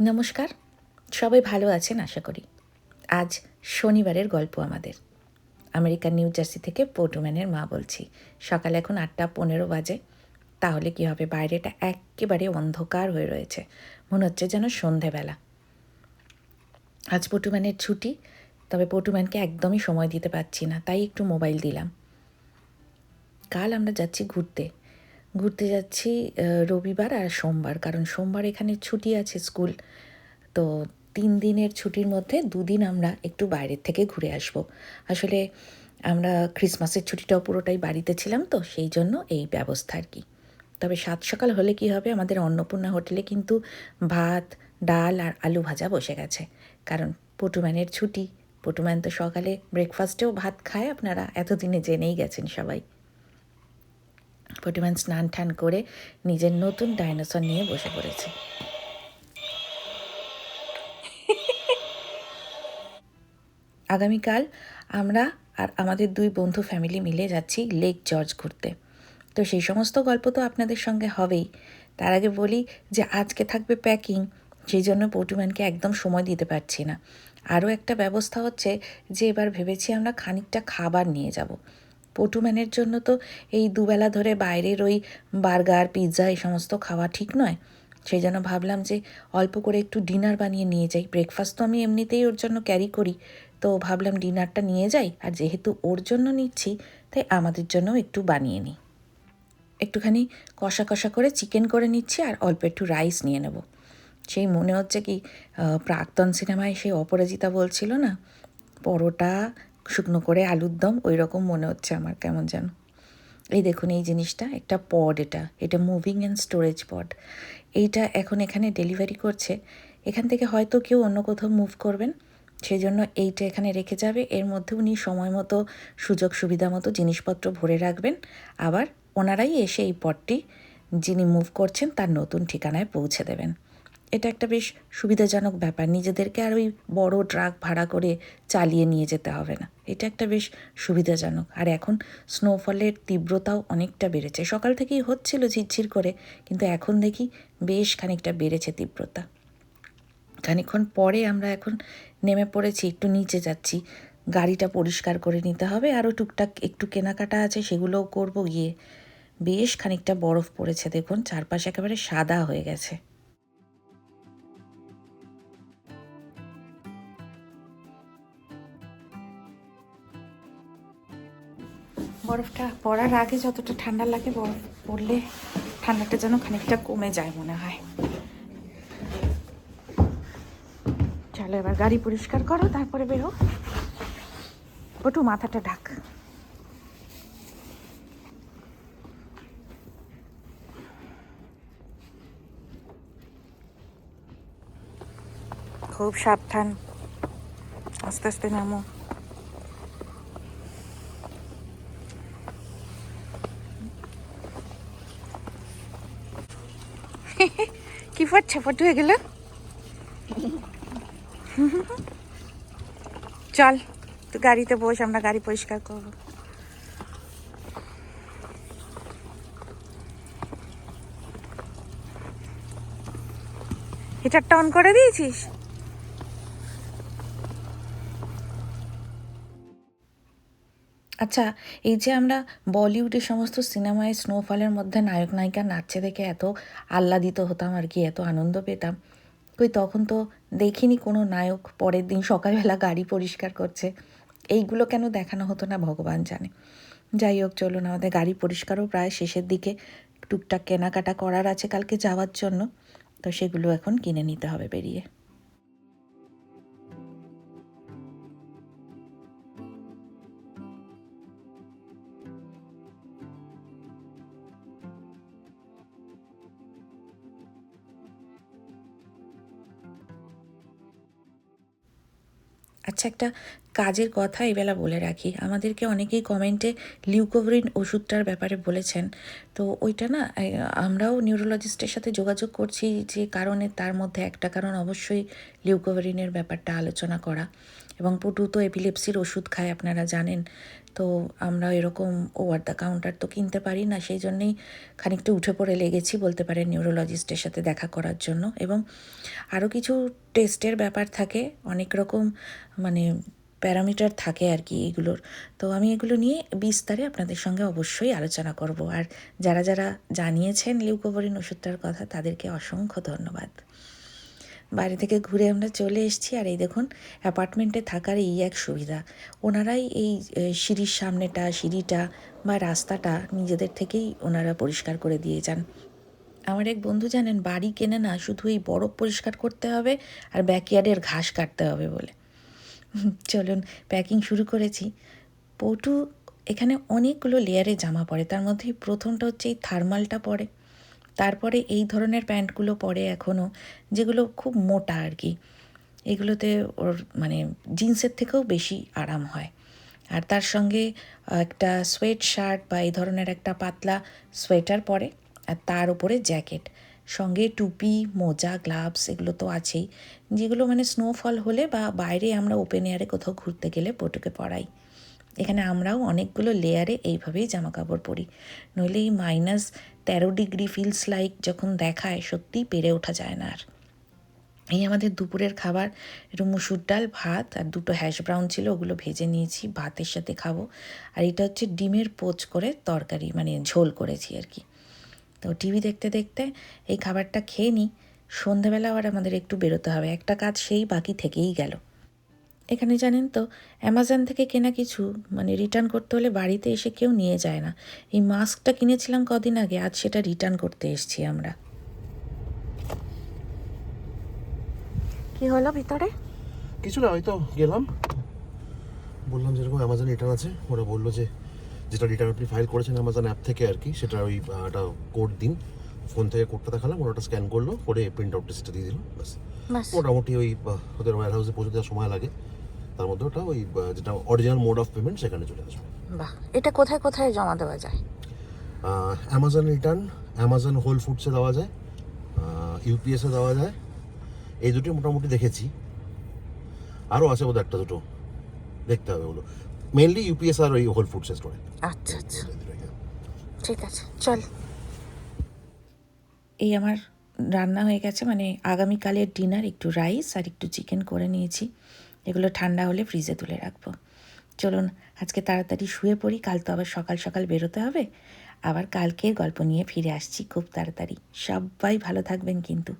নমস্কার। সবাই ভালো আছেন, আশা করি। আজ শনিবারের গল্প আমাদের। আমেরিকার নিউ জার্সি থেকে পটুম্যানের মা বলছি, সকাল এখন আটটা পনেরো বাজে। তাহলে কি হবে, বাইরেটা একেবারে অন্ধকার হয়ে রয়েছে। মনে হচ্ছে যেন সন্ধেবেলা। আজ পটুম্যানের ছুটি, তবে পটুম্যানকে একদমই সময় দিতে পারছি না, তাই একটু মোবাইল দিলাম। কাল আমরা যাচ্ছি ঘুরতে। ঘুরতে যাচ্ছি রবিবার আর সোমবার। কারণ সোমবার এখানে ছুটি আছে স্কুল। তো তিন দিনের ছুটির মধ্যে দুদিন আমরা একটু বাইরের থেকে ঘুরে আসব। আসলে আমরা ক্রিসমাসের ছুটিটাও পুরোটাই বাড়িতে ছিলাম তো, সেই জন্য এই ব্যবস্থা আর কি। তবে সাত সকাল হলে কি হবে, আমাদের অন্নপূর্ণা হোটেলে কিন্তু ভাত, ডাল আর আলু ভাজা বসে গেছে। কারণ পটুম্যানের ছুটি। পটুম্যান তো সকালে ব্রেকফাস্টেও ভাত খায়, আপনারা এতদিনে জেনেই গেছেন সবাই। পটুম্যান স্নান টান করে নিজের নতুন ডাইনোসর নিয়ে বসে পড়েছে। আগামীকাল আমরা আর আমাদের দুই বন্ধু ফ্যামিলি মিলে যাচ্ছি লেক জর্জ ঘুরতে। তো সেই সমস্ত গল্প তো আপনাদের সঙ্গে হবেই। তার আগে বলি যে আজকে থাকবে প্যাকিং, সেই জন্য পটুম্যানকে একদম সময় দিতে পারছি না। আরও একটা ব্যবস্থা হচ্ছে যে এবার ভেবেছি আমরা খানিকটা খাবার নিয়ে যাব। পটুম্যানের জন্য তো এই দুবেলা ধরে বাইরের ওই বার্গার, পিৎজা এই সমস্ত খাওয়া ঠিক নয়। সেই জন্য ভাবলাম যে অল্প করে একটু ডিনার বানিয়ে নিয়ে যাই। ব্রেকফাস্ট তো আমি এমনিতেই ওর জন্য ক্যারি করি। তো ভাবলাম ডিনারটা নিয়ে যাই। আর যেহেতু ওর জন্য নিচ্ছি, তাই আমাদের জন্যও একটু বানিয়ে নিই। একটুখানি কষা কষা করে চিকেন করে নিচ্ছি আর অল্প একটু রাইস নিয়ে নেব। সেই মনে হচ্ছে কি প্রাক্তন সিনেমায় সেই অপরাজিতা বলছিল না? পরোটা শুকনো করে আলুর দম ওই রকম মনে হচ্ছে আমার কেমন যেন। এই দেখুন, এই জিনিসটা একটা পড এটা। এটা মুভিং অ্যান্ড স্টোরেজ পড। এইটা এখন এখানে ডেলিভারি করছে। এখান থেকে হয়তো কেউ অন্য কোথাও মুভ করবেন। সেই জন্য এইটা এখানে রেখে যাবে। এর মধ্যে উনি সময় মতো, সুযোগ সুবিধা মতো জিনিসপত্র ভরে রাখবেন। আবার ওনারাই এসে এই পটটি যিনি মুভ করছেন, তার নতুন ঠিকানায় পৌঁছে দেবেন। এটা একটা বেশ সুবিধাজনক ব্যাপার। নিজেদেরকে আর ওই বড় ট্রাক ভাড়া করে চালিয়ে নিয়ে যেতে হবে না। এটা একটা বেশ সুবিধাজনক। আর এখন স্নোফলের তীব্রতাও অনেকটা বেড়েছে। সকাল থেকেই হচ্ছিল ঝিরঝির করে, কিন্তু এখন দেখি বেশ খানিকটা বেড়েছে তীব্রতা। খানিকক্ষণ পরে আমরা এখন নেমে পড়েছি, একটু নিচে যাচ্ছি। গাড়িটা পরিষ্কার করে নিতে হবে। আরও টুকটাক একটু কেনাকাটা আছে, সেগুলোও করব গিয়ে। বেশ খানিকটা বরফ পড়েছে, দেখুন। চারপাশে একেবারে সাদা হয়ে গেছে। বরফটা পড়ার আগে যতটা ঠান্ডা লাগে বরফ পড়লে ঠান্ডাটা যেন খানিকটা কমে যায় মনে হয়। চলো এবার গাড়ি পরিষ্কার করো, তারপরে বেরো। ওটু মাথাটা ঢাক। খুব সাবধান। আস্তে আস্তে নামো। কি পড়ছে ফটো গেল? চল তো গাড়িতে বস, আমরা গাড়ি পরিষ্কার করব। হিটারটা অন করে দিয়েছিস? আচ্ছা এই যে আমরা বলিউডের সমস্ত সিনেমায় স্নোফলের মধ্যে নায়ক, নায়িকা নাচছে দেখে এত আহ্লাদিত হতাম আর কি, এত আনন্দ পেতাম। কই তখন তো দেখিনি কোনো নায়ক পরের দিন সকালবেলা গাড়ি পরিষ্কার করছে। এইগুলো কেন দেখানো হতো না ভগবান জানে। যাই হোক, চলুন আমাদের গাড়ি পরিষ্কারও প্রায় শেষের দিকে টুকটাক কেনাকাটা করার আছে কালকে যাওয়ার জন্য। তো সেগুলো এখন কিনে নিতে হবে বেরিয়ে। আচ্ছা একটা কাজের কথা এবেলা বলে রাখি। আমাদেরকে অনেকেই কমেন্টে লিউকোভরিন ওষুধটার ব্যাপারে বলেছেন। তো ওইটা না আমরাও নিউরোলজিস্টের সাথে যোগাযোগ করছি যে কারণে তার মধ্যে একটা কারণ অবশ্যই লিউকোভরিনের ব্যাপারটা আলোচনা করা। এবং পটু তো এপিলেপসির ওষুধ খায়, আপনারা জানেন। তো আমরা এরকম ওভার দ্য কাউন্টার তো কিনতে পারি না, সেই জন্যেই খানিকটা উঠে পড়ে লেগেছি বলতে পারেন নিউরোলজিস্টের সাথে দেখা করার জন্য। এবং আরও কিছু টেস্টের ব্যাপার থাকে, অনেক রকম মানে প্যারামিটার থাকে আর কি এগুলোর। তো আমি এগুলো নিয়ে বিস্তারে আপনাদের সঙ্গে অবশ্যই আলোচনা করব। আর যারা যারা জানিয়েছেন লিউকোভরিন ওষুধটার কথা, তাদেরকে অসংখ্য ধন্যবাদ। বাড়ি থেকে ঘুরে আমরা চলে এসেছি আর এই দেখুন অ্যাপার্টমেন্টে থাকার এই এক সুবিধা। ওনারাই এই সিঁড়ির সামনেটা, সিঁড়িটা বা রাস্তাটা নিজেদের থেকেই ওনারা পরিষ্কার করে দিয়ে যান। আমার এক বন্ধু জানেন, বাড়ি কেনে না, শুধু এই বরফ পরিষ্কার করতে হবে আর ব্যাকইয়ার্ডের ঘাস কাটতে হবে বলে। চলুন প্যাকিং শুরু করেছি। পটু, এখানে অনেকগুলো লেয়ারে জামা পরে তার মধ্যে প্রথমটা হচ্ছে এই থার্মালটা পরে তারপরে এই ধরনের প্যান্টগুলো পরে এখনও যেগুলো খুব মোটা আর কি। এগুলোতে ওর মানে জিন্সের থেকেও বেশি আরাম হয়। আর তার সঙ্গে একটা সোয়েট শার্ট বা এই ধরনের একটা পাতলা সোয়েটার পরে, আর তার উপরে জ্যাকেট। সঙ্গে টুপি, মোজা, গ্লাভস এগুলো তো আছেই, যেগুলো মানে স্নোফল হলে বা বাইরে আমরা ওপেন এয়ারে কোথাও ঘুরতে গেলে পটুকে পরাই। এখানে আমরাও অনেকগুলো লেয়ারে এইভাবেই জামা কাপড় পরি। নইলে এই মাইনাস তেরো ডিগ্রি ফিলস লাইক যখন দেখায়, সত্যিই পেরে ওঠা যায় না আর। এই আমাদের দুপুরের খাবার, একটু মুসুর ডাল, ভাত আর দুটো হ্যাশ ব্রাউন ছিল, ওগুলো ভেজে নিয়েছি, ভাতের সাথে খাব। আর এটা হচ্ছে ডিমের পোচ করে তরকারি মানে ঝোল করেছি আর কি। তো টিভি দেখতে দেখতে এই খাবারটা খেয়ে নিই সন্ধেবেলা আবার আমাদের একটু বেরোতে হবে, একটা কাজ সেই বাকি থেকেই গেল। এখানে জানেন তো অ্যামাজন থেকে কেনা কিছু মানে রিটার্ন করতে হলে বাড়িতে এসে কেউ নিয়ে যায় না। এই মাস্কটা কিনেছিলাম কদিন আগে আজ সেটা রিটার্ন করতে এসেছি আমরা। কি হলো ভিতরে? কিছু না হয়তো গেলাম। বললাম যেরকম অ্যামাজন রিটার্ন আছে ওরা বলল যে যেটা রিটার্ন আপনি ফাইল করেছেন অ্যামাজন অ্যাপ থেকে আর কি সেটা ওই একটা কোড দিন। ফোন থেকে কোডটা দেখালাম ওরা ওটা স্ক্যান করল করে প্রিন্ট আউট সেটা দিয়ে দিল ব্যাস। বাস মোটামুটি ওই ওদের ওয়্যার হাউসে পৌঁছতে যা সময় লাগে। তার মধ্যে ওটা ওই যেটা অরিজিনাল মোড অফ পেমেন্ট সেখানে চলে আসবে। বাহ এটা কোথায় কোথায় জমা দেওয়া যায়? অ্যামাজন রিটার্ন অ্যামাজন হোল ফুডসে দেওয়া যায় ইউপিএসে দেওয়া যায়। এই দুটো মোটামুটি দেখেছি। আরও আছে বোধহয় একটা দুটো। দেখতে হবে ওগুলো। মেনলি ইউপিএস আর ওই হোল ফুডসে স্টোরে আচ্ছা আচ্ছা। ঠিক আছে চল। এই আমার রান্না হয়ে গেছে মানে আগামীকালের ডিনার একটু রাইস আর একটু চিকেন করে নিয়েছি। এগুলো ঠান্ডা হলে ফ্রিজে তুলে রাখব। চলুন, আজকে তাড়াতাড়ি শুয়ে পড়ি, কাল তো আবার সকাল সকাল বেরোতে হবে। আবার কালকে গল্প নিয়ে ফিরে আসছি খুব তাড়াতাড়ি। সবাই ভালো থাকবেন কিন্তু।